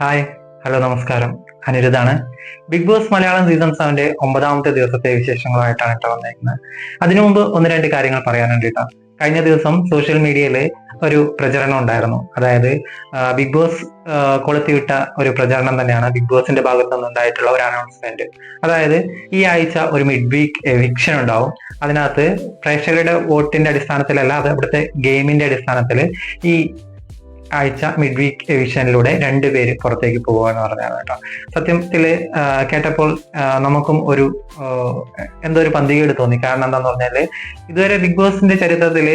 Hi hello നമസ്കാരം. അനിരുദ്ധാണ്. Bigg Boss Malayalam season സെവന്റെ ഒമ്പതാമത്തെ ദിവസത്തെ വിശേഷങ്ങളുമായിട്ടാണ് കേട്ടോ വന്നേക്കുന്നത്. അതിനു മുമ്പ് ഒന്ന് രണ്ട് കാര്യങ്ങൾ പറയാനുണ്ട് കഴിഞ്ഞ ദിവസം സോഷ്യൽ മീഡിയയിൽ ഒരു പ്രചരണം ഉണ്ടായിരുന്നു. അതായത് ബിഗ് ബോസ് കൊളുത്തിവിട്ട ഒരു പ്രചരണം തന്നെയാണ് ബിഗ് ബോസിന്റെ ഭാഗത്തു നിന്നുണ്ടായിട്ടുള്ള ഒരു അനൗൺസ്മെന്റ് അതായത് ഈ ആഴ്ച ഒരു മിഡ് വീക്ക് എവിക്ഷൻ ഉണ്ടാവും. അതിനകത്ത് പ്രേക്ഷകരുടെ വോട്ടിന്റെ അടിസ്ഥാനത്തിലല്ല അത് ഇവിടുത്തെ ഗെയിമിന്റെ അടിസ്ഥാനത്തിൽ ഈ ആഴ്ച മിഡ് വീക്ക് എവിഷനിലൂടെ രണ്ടുപേര് പുറത്തേക്ക് പോകുക എന്ന് പറഞ്ഞാണ് കേട്ടോ. സത്യത്തിൽ കേട്ടപ്പോൾ നമുക്കും ഒരു എന്തോ ഒരു പന്തികേട് തോന്നി. കാരണം എന്താന്ന് പറഞ്ഞാൽ ഇതുവരെ ബിഗ് ബോസിന്റെ ചരിത്രത്തിൽ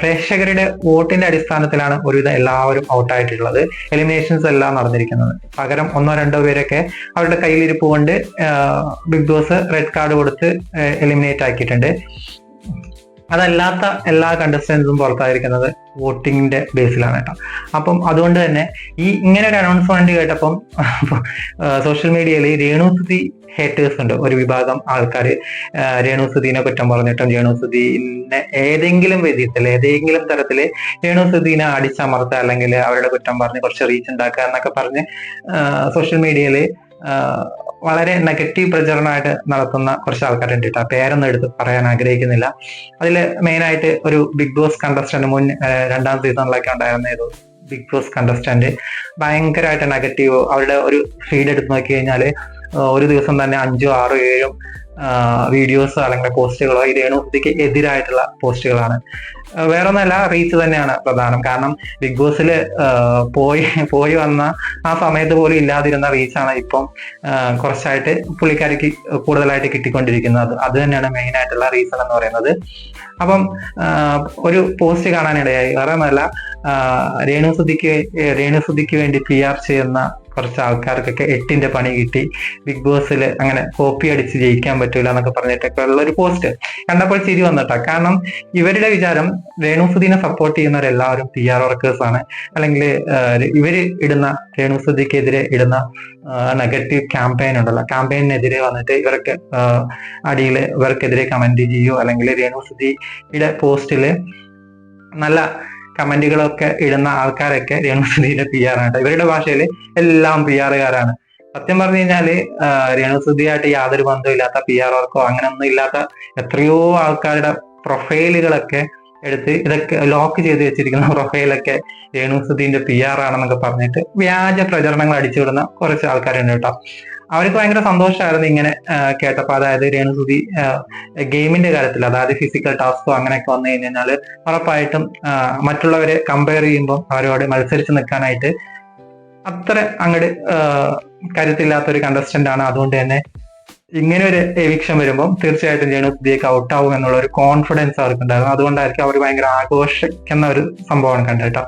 പ്രേക്ഷകരുടെ വോട്ടിന്റെ അടിസ്ഥാനത്തിലാണ് ഒരുവിധം എല്ലാവരും ഔട്ടായിട്ടുള്ളത് എലിമിനേഷൻസ് എല്ലാം നടന്നിരിക്കുന്നത്. പകരം ഒന്നോ രണ്ടോ പേരൊക്കെ അവരുടെ കയ്യിലിരിപ്പ് കൊണ്ട് ബിഗ് ബോസ് റെഡ് കാർഡ് കൊടുത്ത് എലിമിനേറ്റ് ആക്കിയിട്ടുണ്ട്. അതല്ലാത്ത എല്ലാ കണ്ടസ്റ്റൻസും പുറത്തായിരിക്കുന്നത് വോട്ടിങ്ങിന്റെ ബേസിലാണ് കേട്ടോ. അപ്പം അതുകൊണ്ട് തന്നെ ഈ ഇങ്ങനെ ഒരു അനൗൺസ്മെന്റ് കേട്ടപ്പം സോഷ്യൽ മീഡിയയിൽ രേണുസുതി ഹേറ്റേഴ്സ് ഉണ്ട്. ഒരു വിഭാഗം ആൾക്കാർ രേണുസുദീനെ കുറ്റം പറഞ്ഞിട്ടും രേണുസുദീനെ ഏതെങ്കിലും വിധത്തിൽ ഏതെങ്കിലും തരത്തിൽ രേണുസുദീനെ അടിച്ചമർത്തുക അല്ലെങ്കിൽ അവരുടെ കുറ്റം പറഞ്ഞ് കുറച്ച് റീച്ച് ഉണ്ടാക്കുക എന്നൊക്കെ പറഞ്ഞ് സോഷ്യൽ മീഡിയയിൽ വളരെ നെഗറ്റീവ് പ്രചരണമായിട്ട് നടത്തുന്ന കുറച്ച് ആൾക്കാരുണ്ട് കേട്ടോ. പേരൊന്നും എടുത്ത് പറയാൻ ആഗ്രഹിക്കുന്നില്ല. അതിൽ മെയിനായിട്ട് ഒരു ബിഗ് ബോസ് കണ്ടസ്റ്റന്റ് മുൻ രണ്ടാം സീസണിലൊക്കെ ഉണ്ടായിരുന്ന ഏതോ ബിഗ് ബോസ് കണ്ടസ്റ്റന്റ് ഭയങ്കരമായിട്ട് നെഗറ്റീവ് അവരുടെ ഒരു ഫീഡ് എടുത്ത് നോക്കി കഴിഞ്ഞാൽ ഒരു ദിവസം തന്നെ അഞ്ചോ ആറോ ഏഴും വീഡിയോസ് അല്ലെങ്കിൽ പോസ്റ്റുകളോ ഈ രേണുസുതിക്ക് എതിരായിട്ടുള്ള പോസ്റ്റുകളാണ് വേറെ ഒന്നല്ല റീച്ച് തന്നെയാണ് പ്രധാനം. കാരണം ബിഗ് ബോസിൽ പോയി പോയി വന്ന ആ സമയത്ത് പോലും ഇല്ലാതിരുന്ന റീച്ചാണ് ഇപ്പം കുറച്ചായിട്ട് പുള്ളിക്കാരിക്ക് കൂടുതലായിട്ട് കിട്ടിക്കൊണ്ടിരിക്കുന്നത്. അത് തന്നെയാണ് മെയിൻ ആയിട്ടുള്ള റീസൺ എന്ന് പറയുന്നത്. അപ്പം ഒരു പോസ്റ്റ് കാണാനിടയായി. വേറെ ഒന്നല്ല രേണുസുതിക്ക് രേണുസുതിക്ക് വേണ്ടി പി ആർ ചെയ്യുന്ന കുറച്ച് ആൾക്കാർക്കൊക്കെ എട്ടിന്റെ പണി കിട്ടി. ബിഗ് ബോസിൽ അങ്ങനെ കോപ്പി അടിച്ച് ജയിക്കാൻ പറ്റൂല എന്നൊക്കെ പറഞ്ഞിട്ടൊക്കെ ഉള്ള ഒരു പോസ്റ്റ് കണ്ടപ്പോൾ ചിരി വന്നിട്ടാ. കാരണം ഇവരുടെ വിചാരം രേണുസുദിനെ സപ്പോർട്ട് ചെയ്യുന്നവരെല്ലാവരും പി ആർ വർക്കേഴ്സ് ആണ്. അല്ലെങ്കിൽ ഇവർ ഇടുന്ന രേണുസുദിക്കെതിരെ ഇടുന്ന നെഗറ്റീവ് ക്യാമ്പയിൻ ഉണ്ടല്ലോ. ക്യാമ്പയിനെതിരെ വന്നിട്ട് ഇവർക്ക് അടിയിൽ ഇവർക്കെതിരെ കമന്റ് ചെയ്യോ അല്ലെങ്കിൽ രേണുസുദിയുടെ പോസ്റ്റിൽ നല്ല കമന്റുകളൊക്കെ ഇടുന്ന ആൾക്കാരൊക്കെ രേണുസുധീന്റെ പി ആർ ആണ് ഇവരുടെ ഭാഷയിൽ എല്ലാം പി ആറുകാരാണ് സത്യം പറഞ്ഞു കഴിഞ്ഞാൽ രേണുസുധിയായിട്ട് യാതൊരു ബന്ധവും ഇല്ലാത്ത പി ആർ വർക്കോ അങ്ങനെയൊന്നും ഇല്ലാത്ത എത്രയോ ആൾക്കാരുടെ പ്രൊഫൈലുകളൊക്കെ എടുത്ത് ഇതൊക്കെ ലോക്ക് ചെയ്ത് വെച്ചിരിക്കുന്ന പ്രൊഫൈലൊക്കെ രേണുസുധീന്റെ പി ആർ ആണെന്നൊക്കെ പറഞ്ഞിട്ട് വ്യാജ പ്രചരണങ്ങൾ അടിച്ചുവിടുന്ന കുറച്ച് ആൾക്കാരുണ്ട് കേട്ടോ അവർക്ക് ഭയങ്കര സന്തോഷമായിരുന്നു ഇങ്ങനെ കേട്ടപ്പോൾ കേട്ടപ്പോ. അതായത് രേണുസുതി ഗെയിമിന്റെ കാര്യത്തിൽ അതായത് ഫിസിക്കൽ ടാസ്കോ അങ്ങനെയൊക്കെ വന്നു കഴിഞ്ഞാൽ ഉറപ്പായിട്ടും മറ്റുള്ളവരെ കമ്പയർ ചെയ്യുമ്പോൾ അവരോട് മത്സരിച്ച് നിൽക്കാനായിട്ട് അത്ര അങ്ങോട്ട് കരുത്തില്ലാത്ത ഒരു കണ്ടസ്റ്റന്റ് ആണ്. അതുകൊണ്ട് തന്നെ ഇങ്ങനെ ഒരു എവിക്ഷൻ വരുമ്പോൾ തീർച്ചയായിട്ടും രേണുസുതിയൊക്കെ ഔട്ട് ആവും എന്നുള്ള ഒരു കോൺഫിഡൻസ് അവർക്ക് ഉണ്ടായിരുന്നു അതുകൊണ്ടായിരിക്കും അവർ ഭയങ്കര ആഘോഷിക്കുന്ന ഒരു സംഭവമാണ് കണ്ടു കേട്ടോ.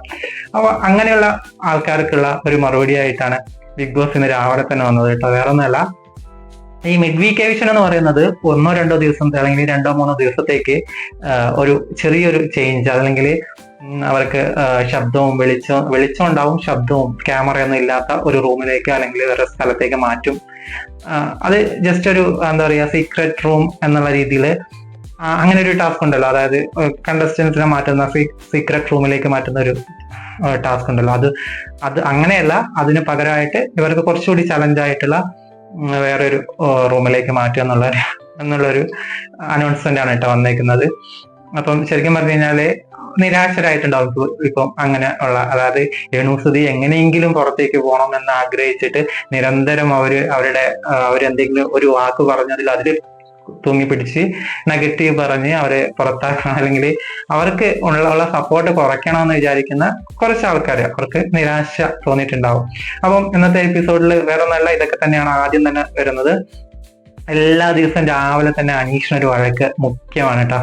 അപ്പൊ അങ്ങനെയുള്ള ആൾക്കാർക്കുള്ള ഒരു മറുപടി ആയിട്ടാണ് ബിഗ് ബോസ് ഇന്ന് രാവിലെ തന്നെ വന്നത് കേട്ടോ. വേറെ ഒന്നുമല്ല ഈ മിഡ് വീക്ക് എവിഷൻ എന്ന് പറയുന്നത് ഒന്നോ രണ്ടോ ദിവസം അല്ലെങ്കിൽ രണ്ടോ മൂന്നോ ദിവസത്തേക്ക് ഒരു ചെറിയൊരു ചേഞ്ച് അല്ലെങ്കിൽ അവർക്ക് ശബ്ദവും വെളിച്ചവും വെളിച്ചം ഉണ്ടാവും ശബ്ദവും ക്യാമറയൊന്നും ഇല്ലാത്ത ഒരു റൂമിലേക്ക് അല്ലെങ്കിൽ വേറെ സ്ഥലത്തേക്ക് മാറ്റും. അത് ജസ്റ്റ് ഒരു എന്താ പറയുക സീക്രട്ട് റൂം എന്നുള്ള രീതിയിൽ അങ്ങനെ ഒരു ടാസ്ക് ഉണ്ടല്ലോ. അതായത് കണ്ടസ്റ്റൻസിനെ മാറ്റുന്ന സീക്രട്ട് റൂമിലേക്ക് മാറ്റുന്ന ഒരു ടാസ്ക് ഉണ്ടല്ലോ. അത് അത് അങ്ങനെയല്ല അതിന് പകരമായിട്ട് ഇവർക്ക് കുറച്ചുകൂടി ചലഞ്ചായിട്ടുള്ള വേറൊരു റൂമിലേക്ക് മാറ്റുക എന്നുള്ള എന്നുള്ളൊരു അനൗൺസ്മെന്റ് ആണ് കേട്ടോ വന്നേക്കുന്നത്. അപ്പം ശരിക്കും പറഞ്ഞു കഴിഞ്ഞാൽ നിരാശരായിട്ടുണ്ടാവും ഇപ്പൊ- അങ്ങനെ ഉള്ള അതായത് രേണുസുതി എങ്ങനെയെങ്കിലും പുറത്തേക്ക് പോകണം എന്ന് ആഗ്രഹിച്ചിട്ട് നിരന്തരം അവർ അവരുടെ അവരെന്തെങ്കിലും ഒരു വാക്ക് പറഞ്ഞതിൽ അതിൽ തൂങ്ങി പിടിച്ച് നെഗറ്റീവ് പറഞ്ഞ് അവരെ പുറത്താക്കണം. അല്ലെങ്കിൽ അവർക്ക് ഉള്ള സപ്പോർട്ട് കുറയ്ക്കണം എന്ന് വിചാരിക്കുന്ന കുറച്ച് ആൾക്കാർ അവർക്ക് നിരാശ തോന്നിയിട്ടുണ്ടാവും. അപ്പം ഇന്നത്തെ എപ്പിസോഡിൽ വേറെ ഒന്നല്ല ഇതൊക്കെ തന്നെയാണ് ആദ്യം തന്നെ വരുന്നത്. എല്ലാ ദിവസവും രാവിലെ തന്നെ അനീഷിന് ഒരു വഴക്ക് മുഖ്യമാണ് കേട്ടോ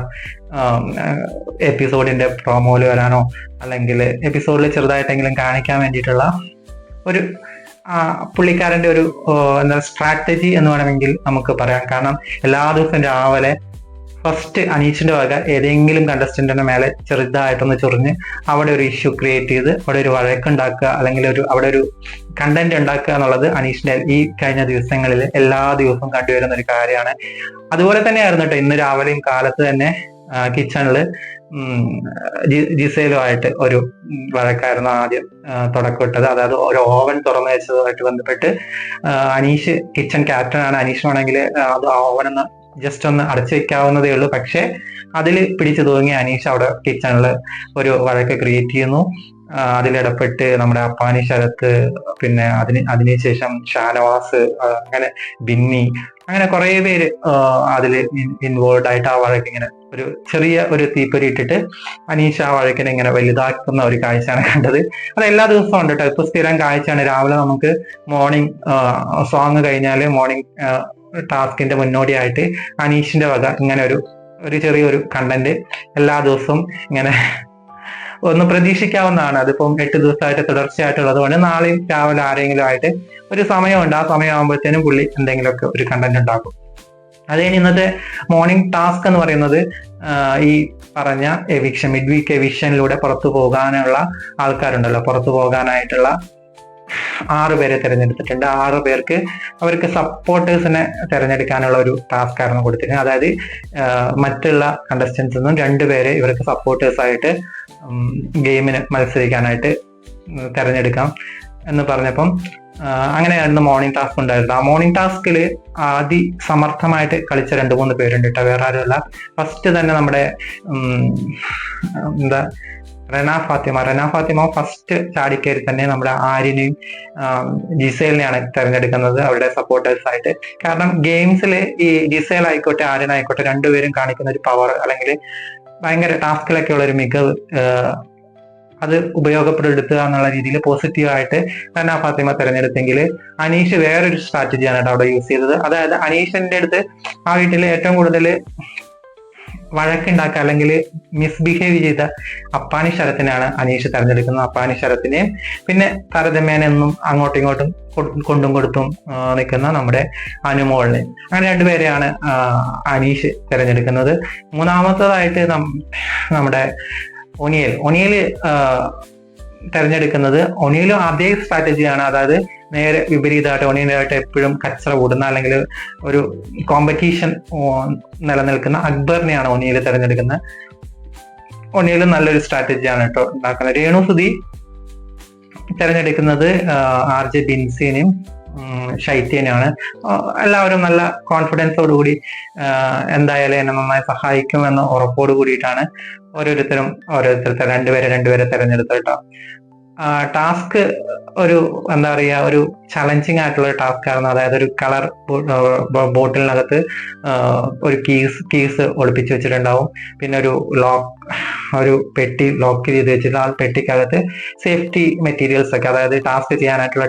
എപ്പിസോഡിന്റെ പ്രൊമോയിൽ വരാനോ അല്ലെങ്കിൽ എപ്പിസോഡിൽ ചെറുതായിട്ടെങ്കിലും കാണിക്കാൻ വേണ്ടിയിട്ടുള്ള ഒരു പുള്ളിക്കാരന്റെ ഒരു എന്താ സ്ട്രാറ്റജി എന്ന് വേണമെങ്കിൽ നമുക്ക് പറയാം. കാരണം എല്ലാ ദിവസവും രാവിലെ ഫസ്റ്റ് അനീഷിന്റെ വക ഏതെങ്കിലും കണ്ടസ്റ്റന്റിന്റെ മേലെ ചെറുതായിട്ടൊന്ന് ചൊറിഞ്ഞ് അവിടെ ഒരു ഇഷ്യൂ ക്രിയേറ്റ് ചെയ്ത് അവിടെ ഒരു വഴക്കുണ്ടാക്കുക അല്ലെങ്കിൽ ഒരു അവിടെ ഒരു കണ്ടന്റ് ഉണ്ടാക്കുക എന്നുള്ളത് അനീഷിന്റെ ഈ കഴിഞ്ഞ ദിവസങ്ങളിൽ എല്ലാ ദിവസവും കണ്ടുവരുന്ന ഒരു കാര്യമാണ്. അതുപോലെ തന്നെയായിരുന്നു കേട്ടോ ഇന്ന് രാവിലെയും കാലത്ത് തന്നെ കിച്ചണിൽ ജിസയിലുമായിട്ട് ഒരു വഴക്കായിരുന്നു ആദ്യം തുടക്കമിട്ടത്. അതായത് ഒരു ഓവൻ തുറന്നു വെച്ചതുമായിട്ട് ബന്ധപ്പെട്ട് അനീഷ് കിച്ചൺ ക്യാപ്റ്റൻ ആണ്. അനീഷാണെങ്കിൽ അത് ആ ഓവൻ ഒന്ന് ജസ്റ്റ് ഒന്ന് അടച്ചു വെക്കാവുന്നതേ ഉള്ളൂ. പക്ഷെ അതിൽ പിടിച്ചു തൂങ്ങി അനീഷ് അവിടെ കിച്ചണിൽ ഒരു വഴക്ക് ക്രിയേറ്റ് ചെയ്യുന്നു. അതിലിടപെട്ട് നമ്മുടെ അപ്പാനി ശരത്ത് പിന്നെ അതിന് അതിനുശേഷം ഷാനവാസ് അങ്ങനെ ബിന്നി അങ്ങനെ കുറെ പേര് അതിൽ ഇൻവോൾവ് ആയിട്ട് ആ വഴക്ക് ഇങ്ങനെ ഒരു ചെറിയ ഒരു തീപ്പൊരി ഇട്ടിട്ട് അനീഷ് ആ വഴക്കിനെ ഇങ്ങനെ വലുതാക്കുന്ന ഒരു കാഴ്ചയാണ് കണ്ടത്. അത് എല്ലാ ദിവസവും ഉണ്ട് കേട്ടോ ഇപ്പൊ സ്ഥിരം കാഴ്ചയാണ്. രാവിലെ നമുക്ക് മോർണിംഗ് സോങ് കഴിഞ്ഞാൽ മോർണിംഗ് ടാസ്കിന്റെ മുന്നോടിയായിട്ട് അനീഷിന്റെ വക ഇങ്ങനെ ഒരു ഒരു ചെറിയൊരു കണ്ടന്റ് എല്ലാ ദിവസവും ഇങ്ങനെ ഒന്ന് പ്രതീക്ഷിക്കാവുന്നതാണ്. അതിപ്പം എട്ട് ദിവസമായിട്ട് തുടർച്ചയായിട്ടുള്ളത് കൊണ്ട് നാളെയും രാവിലെ ആരെങ്കിലും ആയിട്ട് ഒരു സമയമുണ്ട്. ആ സമയമാകുമ്പോഴത്തേനും പുള്ളി എന്തെങ്കിലുമൊക്കെ ഒരു കണ്ടന്റ് ഉണ്ടാക്കും. അത് കഴിഞ്ഞ് ഇന്നത്തെ മോർണിംഗ് ടാസ്ക് എന്ന് പറയുന്നത് ഈ പറഞ്ഞ എവിക്ഷൻ മിഡ് വീക്ക് എവിക്ഷനിലൂടെ പുറത്തു പോകാനുള്ള ആൾക്കാരുണ്ടല്ലോ. പുറത്തു പോകാനായിട്ടുള്ള ആറ് പേരെ തിരഞ്ഞെടുത്തിട്ടുണ്ട്. ആറ് പേർക്ക് അവർക്ക് സപ്പോർട്ടേഴ്സിനെ തിരഞ്ഞെടുക്കാനുള്ള ഒരു ടാസ്ക് ആയിരുന്നു കൊടുത്തിരുന്നത്. അതായത് മറ്റുള്ള കണ്ടസ്റ്റൻസ് നിന്നും രണ്ടുപേരെ ഇവർക്ക് സപ്പോർട്ടേഴ്സ് ആയിട്ട് ഗെയിമിന് മത്സരിക്കാനായിട്ട് തിരഞ്ഞെടുക്കാം എന്ന് പറഞ്ഞപ്പം അങ്ങനെയായിരുന്നു മോർണിംഗ് ടാസ്ക് ഉണ്ടായിരുന്നത്. ആ മോർണിംഗ് ടാസ്കിൽ അതിസമർത്ഥമായിട്ട് കളിച്ച രണ്ട് മൂന്ന് പേരുണ്ട് കേട്ടോ വേറെ ആരുമല്ല. ഫസ്റ്റ് തന്നെ നമ്മുടെ എന്താ റെന ഫാത്തിമ. റെന ഫാത്തിമ ഫസ്റ്റ് ചാടിക്കയറി തന്നെ നമ്മുടെ ആര്യനെയും ജിസേലിനെയാണ് തിരഞ്ഞെടുക്കുന്നത് അവരുടെ സപ്പോർട്ടേഴ്സ് ആയിട്ട്. കാരണം ഗെയിംസിൽ ഈ ജിസേൽ ആയിക്കോട്ടെ ആര്യൻ ആയിക്കോട്ടെ രണ്ടുപേരും കാണിക്കുന്ന ഒരു പവർ അല്ലെങ്കിൽ ഭയങ്കര ടാസ്കിലൊക്കെ ഉള്ള ഒരു മികവ് അത് ഉപയോഗപ്പെടുത്തുക എന്നുള്ള രീതിയിൽ പോസിറ്റീവായിട്ട് റന ഫാത്തിമ തിരഞ്ഞെടുത്തെങ്കിൽ അനീഷ് വേറൊരു സ്ട്രാറ്റജിയാണ് അവിടെ യൂസ് ചെയ്തത്. അതായത് അനീഷിന്റെ അടുത്ത് ആ വീട്ടിൽ ഏറ്റവും കൂടുതൽ വഴക്കുണ്ടാക്കുക അല്ലെങ്കിൽ മിസ്ബിഹേവ് ചെയ്ത അപ്പാനി ശരത്തിനാണ് അനീഷ് തെരഞ്ഞെടുക്കുന്നത്. അപ്പാനി ശരത്തിനെയും പിന്നെ താരതമ്യേനെന്നും അങ്ങോട്ടും ഇങ്ങോട്ടും കൊണ്ടും കൊടുത്തും നിൽക്കുന്ന നമ്മുടെ അനുമോളിനെ. അങ്ങനെ രണ്ടുപേരെയാണ് അനീഷ് തിരഞ്ഞെടുക്കുന്നത്. മൂന്നാമത്തതായിട്ട് നമ്മുടെ ഒനിയൽ. ഒനിയൽ തെരഞ്ഞെടുക്കുന്നത്. ഒനിയലും അതേ സ്ട്രാറ്റജിയാണ് അതായത് നേരെ വിപരീതമായിട്ട് ഓണിയനായിട്ട് എപ്പോഴും കച്ചറ കൂടുന്ന അല്ലെങ്കിൽ ഒരു കോമ്പറ്റീഷൻ നിലനിൽക്കുന്ന അക്ബറിനെയാണ് ഒനിയൽ തിരഞ്ഞെടുക്കുന്നത് ഒനിയൽ നല്ലൊരു സ്ട്രാറ്റജിയാണ് കേട്ടോ ഉണ്ടാക്കുന്നത്. രേണു സുധി തിരഞ്ഞെടുക്കുന്നത് ആർ ജെ ബിൻസിനെയും ശൈത്യനെയാണ്. എല്ലാവരും നല്ല കോൺഫിഡൻസോടുകൂടി എന്തായാലും എന്നെ നന്നായി സഹായിക്കും എന്ന ഉറപ്പോട് കൂടിയിട്ടാണ് ഓരോരുത്തരും ഓരോരുത്തർ രണ്ടുപേരെ രണ്ടുപേരെ തിരഞ്ഞെടുത്തത് കേട്ടോ. ടാസ്ക് ഒരു എന്താ പറയുക ഒരു ചലഞ്ചിങ് ആയിട്ടുള്ള ഒരു ടാസ്ക് ആയിരുന്നു. അതായത് ഒരു കളർ ബോട്ടിലിനകത്ത് ഒരു കീസ് കീസ് ഒളിപ്പിച്ച് വെച്ചിട്ടുണ്ടാവും. പിന്നെ ഒരു ലോക്ക് ഒരു പെട്ടി ലോക്ക് ചെയ്ത് വെച്ചിട്ട് ആ പെട്ടിക്കകത്ത് സേഫ്റ്റി മെറ്റീരിയൽസ് ഒക്കെ അതായത് ടാസ്ക് ചെയ്യാനായിട്ടുള്ള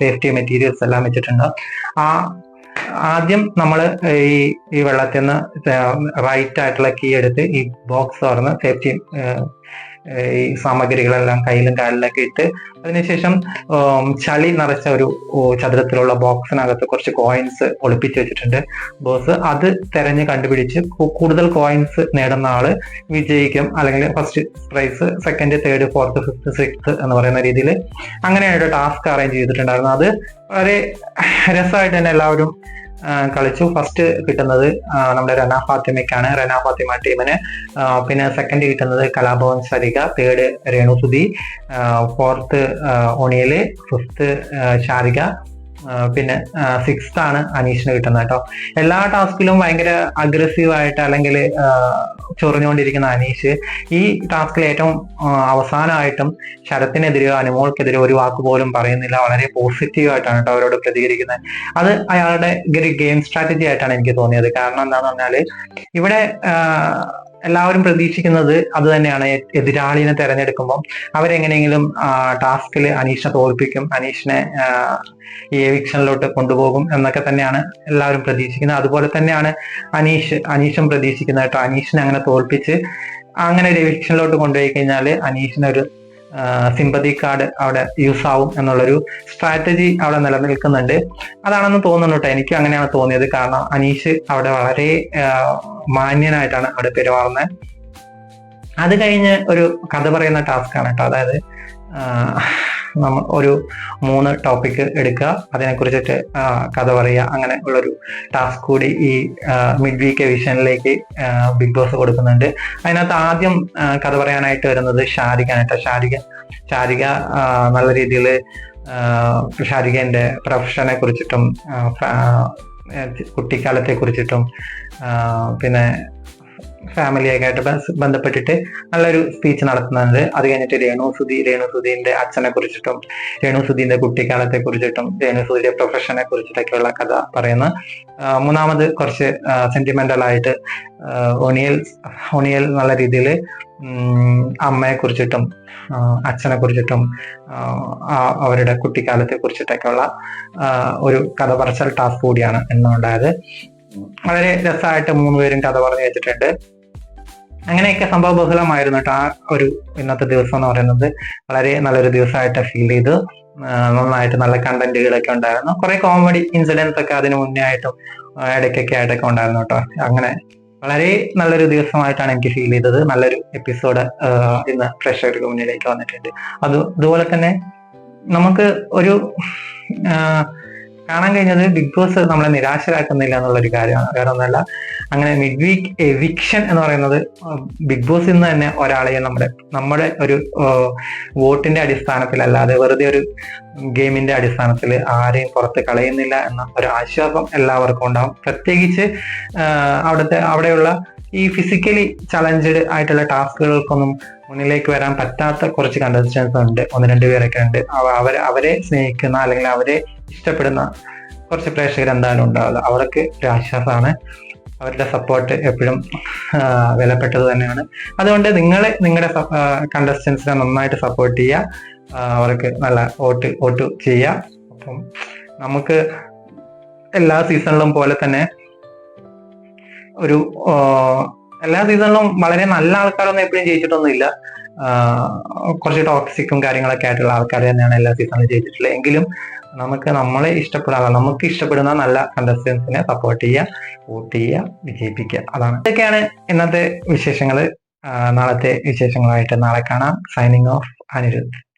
സേഫ്റ്റി മെറ്റീരിയൽസ് എല്ലാം വെച്ചിട്ടുണ്ട്. ആ ആദ്യം നമ്മൾ ഈ ഈ വെള്ളത്തിൽ നിന്ന് റൈറ്റ് ആയിട്ടുള്ള കീ എടുത്ത് ഈ ബോക്സ് തുറന്ന് സേഫ്റ്റി ഈ സാമഗ്രികളെല്ലാം കയ്യിലും കാലിലൊക്കെ ഇട്ട് അതിനുശേഷം ചളി നിറച്ച ഒരു ചതുരത്തിലുള്ള ബോക്സിനകത്ത് കുറച്ച് കോയിൻസ് ഒളിപ്പിച്ച് വെച്ചിട്ടുണ്ട്. ബോസ് അത് തെരഞ്ഞ് കണ്ടുപിടിച്ച് കൂടുതൽ കോയിൻസ് നേടുന്ന ആൾ വിജയിക്കും. അല്ലെങ്കിൽ first prize second third fourth fifth six എന്ന് പറയുന്ന രീതിയിൽ അങ്ങനെയായിട്ട് ടാസ്ക് അറേഞ്ച് ചെയ്തിട്ടുണ്ടായിരുന്നു. അത് വളരെ രസമായിട്ട് തന്നെ എല്ലാവരും കളിച്ചു. ഫസ്റ്റ് കിട്ടുന്നത് നമ്മുടെ റന ഫാത്തിമയ്ക്കാണ്. റന ഫാത്തിമ ടീമിന് പിന്നെ സെക്കൻഡ് കിട്ടുന്നത് കലാഭവൻ സരിക തേർഡ് രേണുസുതി ഫോർത്ത് ഒണിയൽ ഫിഫ്ത്ത് ശാരിക പിന്നെ സിക്സ്ത് ആണ് അനീഷിന് കിട്ടുന്നത് കേട്ടോ. എല്ലാ ടാസ്കിലും ഭയങ്കര അഗ്രസീവ് ആയിട്ട് അല്ലെങ്കിൽ ചൊറിഞ്ഞുകൊണ്ടിരിക്കുന്ന അനീഷ് ഈ ടാസ്കിൽ ഏറ്റവും അവസാനമായിട്ടും ശരത്തിനെതിരെയോ അനുമോൾക്കെതിരെയോ ഒരു വാക്ക് പോലും പറയുന്നില്ല. വളരെ പോസിറ്റീവ് ആയിട്ടാണ് കേട്ടോ അവരോട് പ്രതികരിക്കുന്നത്. അത് അയാളുടെ ഗെയിം സ്ട്രാറ്റജി ആയിട്ടാണ് എനിക്ക് തോന്നിയത്. കാരണം എന്താണെന്ന് പറഞ്ഞാൽ ഇവിടെ എല്ലാവരും പ്രതീക്ഷിക്കുന്നത് അത് തന്നെയാണ്. എതിരാളിനെ തെരഞ്ഞെടുക്കുമ്പോൾ അവരെങ്ങനെയെങ്കിലും ടാസ്കിൽ അനീഷിനെ തോൽപ്പിക്കും അനീഷിനെ ഈ എവിക്ഷനിലോട്ട് കൊണ്ടുപോകും എന്നൊക്കെ തന്നെയാണ് എല്ലാവരും പ്രതീക്ഷിക്കുന്നത്. അതുപോലെ തന്നെയാണ് അനീഷ് അനീഷും പ്രതീക്ഷിക്കുന്നത് കേട്ടോ. അനീഷിനെ അങ്ങനെ തോൽപ്പിച്ച് അങ്ങനെ ഒരു എവിക്ഷനിലോട്ട് കൊണ്ടുപോയി കഴിഞ്ഞാൽ അനീഷിനൊരു സിമ്പതി കാർഡ് അവിടെ യൂസ് ആവും എന്നുള്ളൊരു സ്ട്രാറ്റജി അവിടെ നിലനിൽക്കുന്നുണ്ട്. അതാണെന്ന് തോന്നുന്നു കേട്ടോ എനിക്ക് അങ്ങനെയാണ് തോന്നിയത്. കാരണം അനീഷ് അവിടെ വളരെ മാന്യനായിട്ടാണ് അവിടെ പെരുമാറുന്നത്. അത് കഴിഞ്ഞ് ഒരു കഥ പറയുന്ന ടാസ്ക് ആണ് കേട്ടോ അതായത് നമ്മൾ ഒരു മൂന്ന് ടോപ്പിക്ക് എടുക്കുക. അതിനെക്കുറിച്ചിട്ട് കഥ പറയുക. അങ്ങനെ ഉള്ളൊരു ടാസ്ക് കൂടി ഈ മിഡ് വീക്ക് വിഷനിലേക്ക് ബിഗ് ബോസ് കൊടുക്കുന്നുണ്ട്. അതിനകത്ത് ആദ്യം കഥ പറയാനായിട്ട് വരുന്നത് ഷാരിഖാനായിട്ട് ഷാരിഖ ഷാരിക നല്ല രീതിയിൽ ഷാരിഖന്റെ പ്രൊഫഷനെ കുറിച്ചിട്ടും കുട്ടിക്കാലത്തെ കുറിച്ചിട്ടും പിന്നെ ഫാമിലിയൊക്കെ ആയിട്ട് ബസ് ബന്ധപ്പെട്ടിട്ട് നല്ലൊരു സ്പീച്ച് നടത്തുന്നുണ്ട് അത് കഴിഞ്ഞിട്ട് രേണു സുധി രേണു സുധീന്റെ അച്ഛനെ കുറിച്ചിട്ടും രേണു സുധീന്റെ കുട്ടിക്കാലത്തെ കുറിച്ചിട്ടും രേണു സുധിയുടെ പ്രൊഫഷനെ കുറിച്ചിട്ടൊക്കെയുള്ള കഥ പറയുന്ന മൂന്നാമത് കുറച്ച് സെന്റിമെന്റൽ ആയിട്ട് ഒണിയൽ ഒണിയൽ നല്ല രീതിയിൽ അമ്മയെ കുറിച്ചിട്ടും അച്ഛനെ കുറിച്ചിട്ടും അവരുടെ കുട്ടിക്കാലത്തെ കുറിച്ചിട്ടൊക്കെയുള്ള ഒരു കഥ പറച്ചൽ ടാസ്ക് കൂടിയാണ് എന്നുണ്ടായത് വളരെ രസമായിട്ട് മൂന്നുപേരും കഥ പറഞ്ഞു വെച്ചിട്ടുണ്ട്. അങ്ങനെയൊക്കെ സംഭവ ബഹുലമായിരുന്നു കേട്ടോ ആ ഒരു ഇന്നത്തെ ദിവസം എന്ന് പറയുന്നത്. വളരെ നല്ലൊരു ദിവസമായിട്ട് ഫീൽ ചെയ്തു. നന്നായിട്ട് നല്ല കണ്ടന്റുകളൊക്കെ ഉണ്ടായിരുന്നു. കുറെ കോമഡി ഇൻസിഡൻസ് ഒക്കെ അതിന് മുന്നേ ആയിട്ടും ഇടയ്ക്കൊക്കെ ആയിട്ടൊക്കെ ഉണ്ടായിരുന്നു കേട്ടോ അങ്ങനെ വളരെ നല്ലൊരു ദിവസമായിട്ടാണ് എനിക്ക് ഫീൽ ചെയ്തത്. നല്ലൊരു എപ്പിസോഡ് ഇന്ന് പ്രേക്ഷകർക്ക് മുന്നിലേക്ക് വന്നിട്ടുണ്ട്. അത് അതുപോലെ തന്നെ നമുക്ക് ഒരു കാണാൻ കഴിഞ്ഞത് ബിഗ് ബോസ് നമ്മളെ നിരാശരാക്കുന്നില്ല എന്നുള്ള ഒരു കാര്യമാണ്. വേറെ ഒന്നല്ല അങ്ങനെ മിഡ് വീക്ക് എവിക്ഷൻ എന്ന് പറയുന്നത് ബിഗ് ബോസിൽ നിന്ന് തന്നെ ഒരാളെയും നമ്മുടെ നമ്മുടെ ഒരു വോട്ടിന്റെ അടിസ്ഥാനത്തിലല്ലാതെ വെറുതെ ഒരു ഗെയിമിന്റെ അടിസ്ഥാനത്തിൽ ആരെയും പുറത്ത് കളയുന്നില്ല എന്ന ഒരു ആശ്വാസം എല്ലാവർക്കും ഉണ്ടാവും. പ്രത്യേകിച്ച് അവിടുത്തെ അവിടെയുള്ള ഈ ഫിസിക്കലി ചലഞ്ചഡ് ആയിട്ടുള്ള ടാസ്കുകൾക്കൊന്നും മുന്നിലേക്ക് വരാൻ പറ്റാത്ത കുറച്ച് കണ്ടസ്റ്റൻസ് ഉണ്ട്. ഒന്ന് രണ്ട് പേരൊക്കെ ഉണ്ട്. അവർ അവരെ സ്നേഹിക്കുന്ന അല്ലെങ്കിൽ അവരെ ഇഷ്ടപ്പെടുന്ന കുറച്ച് പ്രേക്ഷകർ എന്തായാലും ഉണ്ടാവില്ല അവർക്ക് ആശ്വാസമാണ്. അവരുടെ സപ്പോർട്ട് എപ്പോഴും വിലപ്പെട്ടത് തന്നെയാണ്. അതുകൊണ്ട് നിങ്ങൾ നിങ്ങളുടെ കണ്ടസ്റ്റൻസിനെ നന്നായിട്ട് സപ്പോർട്ട് ചെയ്യുക. അവർക്ക് നല്ല വോട്ട് വോട്ട് ചെയ്യുക. അപ്പം നമുക്ക് എല്ലാ സീസണിലും പോലെ തന്നെ ഒരു എല്ലാ സീസണിലും വളരെ നല്ല ആൾക്കാരൊന്നും എപ്പോഴും ജയിച്ചിട്ടൊന്നുമില്ല. കുറച്ച് ടോക്സിക്കും കാര്യങ്ങളൊക്കെ ആയിട്ടുള്ള ആൾക്കാർ തന്നെയാണ് എല്ലാ സീസണിലും ജയിച്ചിട്ടുള്ളത്. എങ്കിലും നമുക്ക് നമ്മളെ ഇഷ്ടപ്പെടാതെ നമുക്ക് ഇഷ്ടപ്പെടുന്ന നല്ല കണ്ടസ്റ്റൻസിനെ സപ്പോർട്ട് ചെയ്യുക വോട്ട് ചെയ്യുക വിജയിപ്പിക്കുക. അതാണ്. ഇതൊക്കെയാണ് ഇന്നത്തെ വിശേഷങ്ങൾ നാളത്തെ വിശേഷങ്ങളായിട്ട് നാളെ കാണാം. Signing off Anirudh.